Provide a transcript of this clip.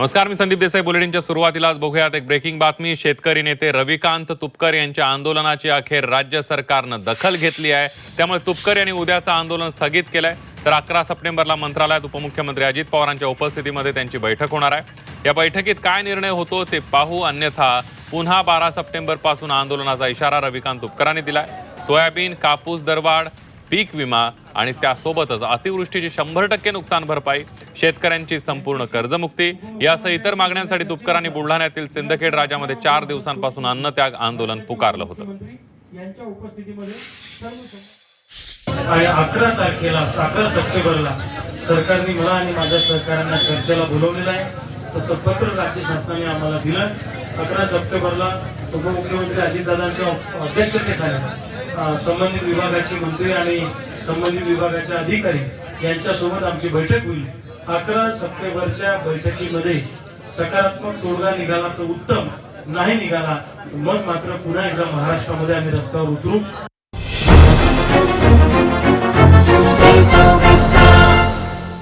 नमस्कार मी संदीप देसाई बुलेटिनच्या सुरुवातीलाच बघूयात एक ब्रेकिंग बातमी. शेतकरी नेते रविकांत तुपकर यांच्या आंदोलनाची अखेर राज्य सरकारनं दखल घेतली आहे. त्यामुळे तुपकर यांनी उद्याचं आंदोलन स्थगित केलंय. तर अकरा सप्टेंबरला मंत्रालयात उपमुख्यमंत्री अजित पवारांच्या उपस्थितीमध्ये त्यांची बैठक होणार आहे. या बैठकीत काय निर्णय होतो ते पाहू. अन्यथा पुन्हा बारा सप्टेंबरपासून आंदोलनाचा इशारा रविकांत तुपकरांनी दिलाय. सोयाबीन कापूस दरवाढ पीक विमा आणि त्यासोबतच अतिवृष्टीची शंभर टक्के नुकसान भरपाई शेतकऱ्यांची संपूर्ण कर्जमुक्ती यासह इतर मागण्यांसाठी तुपकरांनी बुलढाण्यातील सिंदखेड राजामध्ये चार दिवसांपासून अन्नत्याग आंदोलन पुकारलं होतं. आणि अकरा तारखेला अकरा सप्टेंबरला सरकारने मला आणि माझ्या सहकाऱ्यांना चर्चेला बोलवलेलं आहे. तसं पत्र राज्य शासनाने आम्हाला दिलं. अकरा सप्टेंबरला उपमुख्यमंत्री अजितदादांच्या अध्यक्षतेखाली संबंधित विभागाचे मंत्री आणि संबंधित विभागाचे अधिकारी यांच्यासोबत आमची बैठक होईल. अकरा सप्टेंबरच्या बैठकीमध्ये सकारात्मक तोडगा निघाला तर उत्तम. नाही निघाला मग मात्र पुन्हा एकदा महाराष्ट्रामध्ये आम्ही रस्त्यावर उतरू.